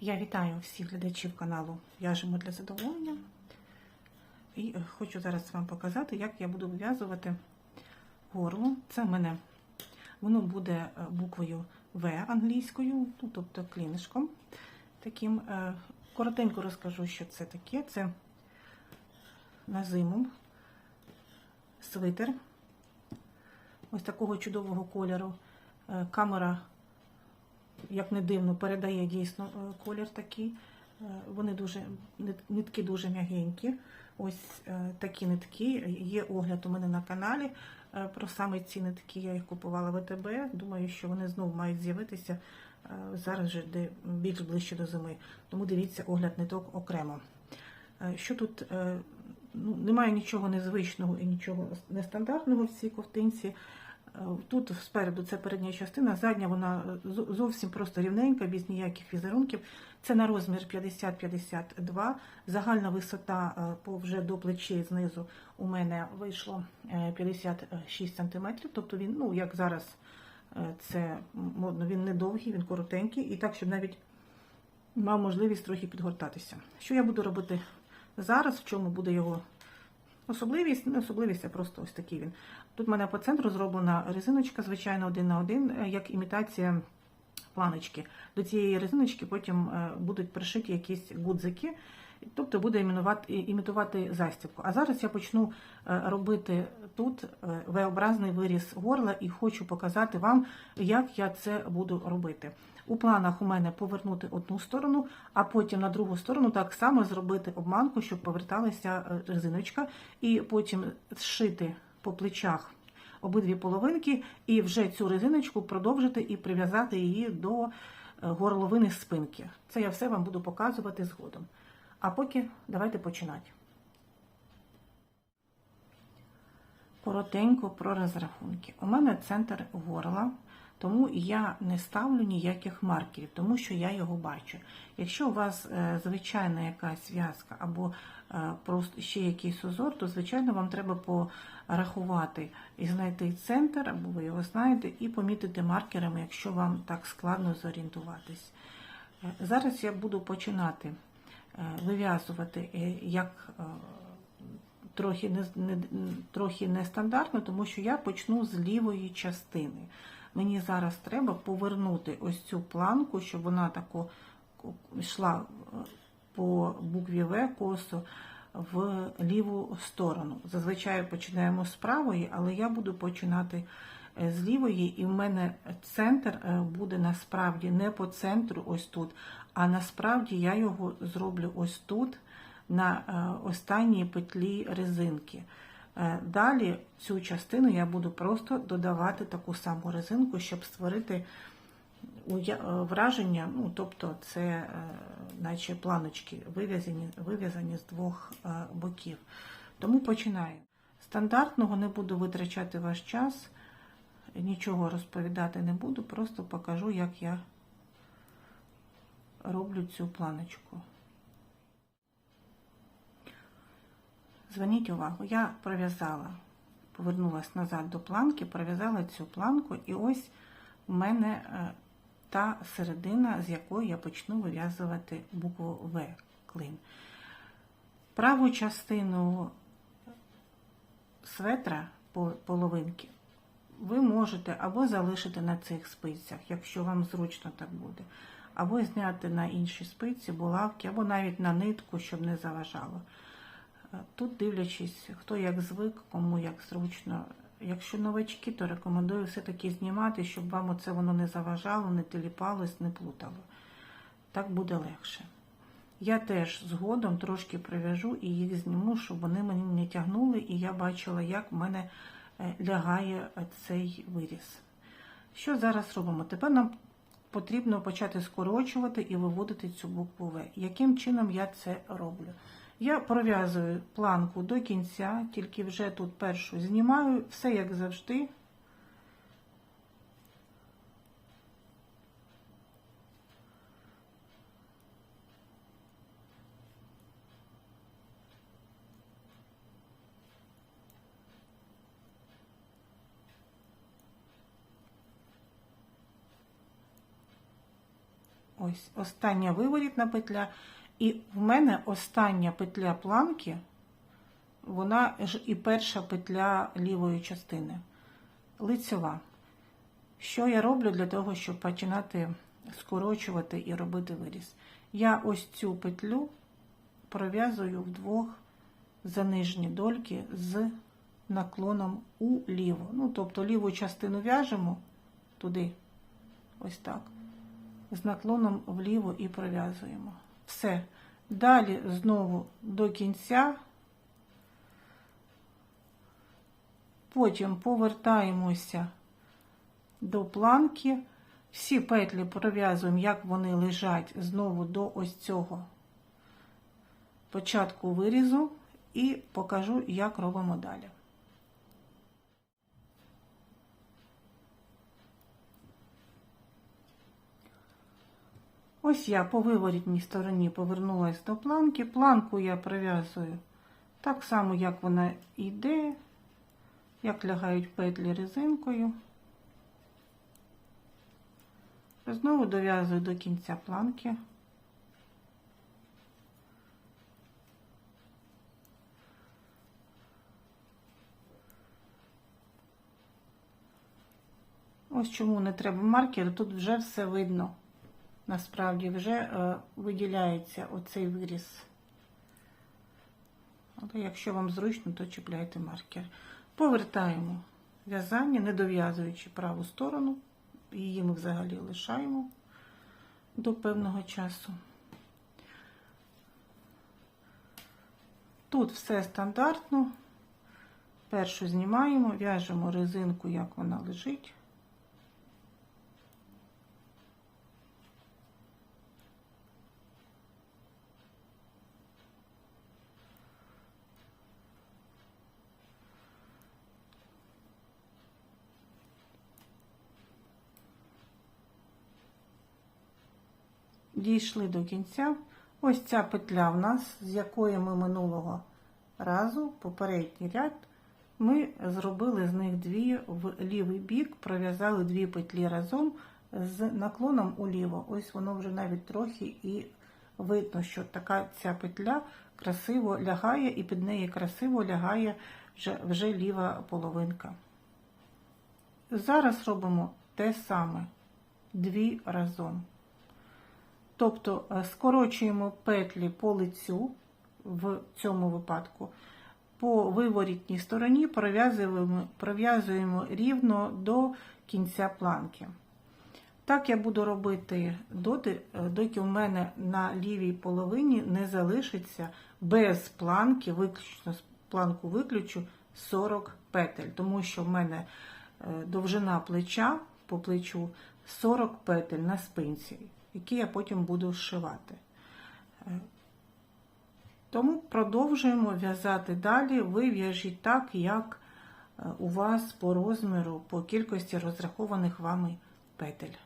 Я вітаю всіх глядачів каналу В'яжемо для задоволення. І е, хочу зараз вам показати, як я буду вив'язувати горло. Це в мене воно буде е, буквою В англійською, ну, тобто клінишком. Таким е, коротенько розкажу, що це таке. Це на зиму свитер ось такого чудового кольору. Камера як не дивно, передає дійсно е, колір такий. Е, Вони дуже нитки дуже м'ягенькі. Ось е, такі нитки. Є огляд у мене на каналі про саме ці нитки. Я їх купувала в АТБ. Думаю, що вони знову мають з'явитися зараз же де більш ближче до зими. Тому дивіться огляд ниток окремо. Що тут ну, немає нічого незвичного і нічого нестандартного в цій ковтинці. Е, Тут спереду це передня частина, задня вона е, зовсім просто рівненька, без ніяких візерунків. Це на розмір 50-52. Загальна висота е, по вже до плечей знизу у мене вийшло е, 56 см. Тобто він, ну як зараз е, це модно, він не довгий, він коротенький, і так, щоб навіть мав можливість трохи підгортатися. Що я буду робити зараз, в чому буде його Особливість, не особливість, а просто ось такий він. Тут в мене по центру зроблена резиночка, звичайно, один на один, е, як імітація планочки. До цієї резиночки потім е, будуть пришиті якісь гудзики, тобто буде імітувати, імітувати застібку. А зараз я почну е, робити тут V-образний виріз горла і хочу показати вам, як я це буду робити. У планах у мене повернути одну сторону, а потім на другу сторону так само зробити обманку, щоб поверталася е, резиночка, і потім зшити по плечах обидві половинки, і вже цю резиночку продовжити і прив'язати її до е, горловини спинки. Це я все вам буду показувати згодом. А поки давайте починати. Коротенько про розрахунки. У мене центр горла, тому я не ставлю ніяких маркерів, тому що я його бачу. Якщо у вас е, звичайна якась в'язка або е, просто ще якийсь узор, то звичайно вам треба порахувати і знайти центр, або ви його знаєте, і помітити маркерами, якщо вам так складно зорієнтуватись. Е, Зараз я буду починати вив'язувати як трохи не, не, трохи нестандартно, тому що я почну з лівої частини. Мені зараз треба повернути ось цю планку, щоб вона тако йшла е, по букві В косо в ліву сторону. Зазвичай починаємо з правої, але я буду починати е, з лівої, і в мене центр е, буде насправді не по центру, ось тут, а насправді я його зроблю ось тут, на останній петлі резинки. Е, Далі цю частину я буду просто додавати таку саму резинку, щоб створити е, враження, ну, тобто це е, наче планочки вив'язані, вив'язані з двох боків. Тому починаю. Стандартного не буду витрачати ваш час, нічого розповідати не буду, просто покажу, як я роблю цю планочку. Зверніть увагу, я пров'язала, повернулася назад до планки, пров'язала цю планку, і ось в мене е, та середина, з якої я почну вив'язувати букву В клин. Праву частину светра половинки ви можете або залишити на цих спицях, якщо вам зручно так буде, або зняти на інші спиці, булавки, або навіть на нитку, щоб не заважало. Е, Тут дивлячись, хто як звик, кому як зручно. Якщо новачки, то рекомендую все-таки знімати, щоб вам оце воно не заважало, не теліпалось, не плутало. Так буде легше. Я теж згодом трошки прив'яжу і їх зніму, щоб вони мені не тягнули, і я бачила, як в мене е, лягає е, цей виріз. Що зараз робимо? Тепер нам потрібно почати скорочувати і виводити цю букву В. Яким чином я це роблю? Я пров'язую планку до кінця, тільки вже тут першу знімаю, все як завжди. Ось остання виворітна петля. І в мене остання петля планки, вона ж і перша петля лівої частини. Лицьова. Що я роблю для того, щоб починати скорочувати і робити виріз? Я ось цю петлю пров'язую вдвох за нижні дольки з наклоном уліво. Ну, тобто ліву частину в'яжемо туди, ось так, з наклоном вліво і пров'язуємо. Все. Далі знову до кінця. Потім повертаємося до планки. Всі петлі пров'язуємо, як вони лежать, знову до ось цього початку вирізу і покажу, як робимо далі. Ось я по виворітній стороні повернулася до планки. Планку я прив'язую так само, як вона йде, як лягають петлі резинкою. Знову дов'язую до кінця планки. Ось чому не треба маркер, тут вже все видно. Насправді вже е, виділяється оцей виріз. Але якщо вам зручно, то чіпляйте маркер. Повертаємо в'язання, не дов'язуючи праву сторону. Її ми взагалі лишаємо до певного часу. Тут все стандартно. Першу знімаємо, в'яжемо резинку, як вона лежить. Дійшли до кінця. Ось ця петля в нас, з якої ми минулого разу, попередній ряд, ми зробили з них дві в лівий бік, пров'язали дві петлі разом з наклоном уліво. Ось воно вже навіть трохи і видно, що така ця петля красиво лягає, і під неї красиво лягає вже, вже ліва половинка. Зараз робимо те саме дві разом. Тобто е, скорочуємо петлі по лицю в цьому випадку, по виворітній стороні пров'язуємо пров'язуємо рівно до кінця планки. Так я буду робити доти, е, доки у мене на лівій половині не залишиться без планки, виключно планку виключу 40 петель, тому що в мене е, довжина плеча по плечу 40 петель на спинці які я потім буду зшивати. Е, тому продовжуємо в'язати далі. Ви в'яжіть так, як е, у вас по розміру, по кількості розрахованих вами петель.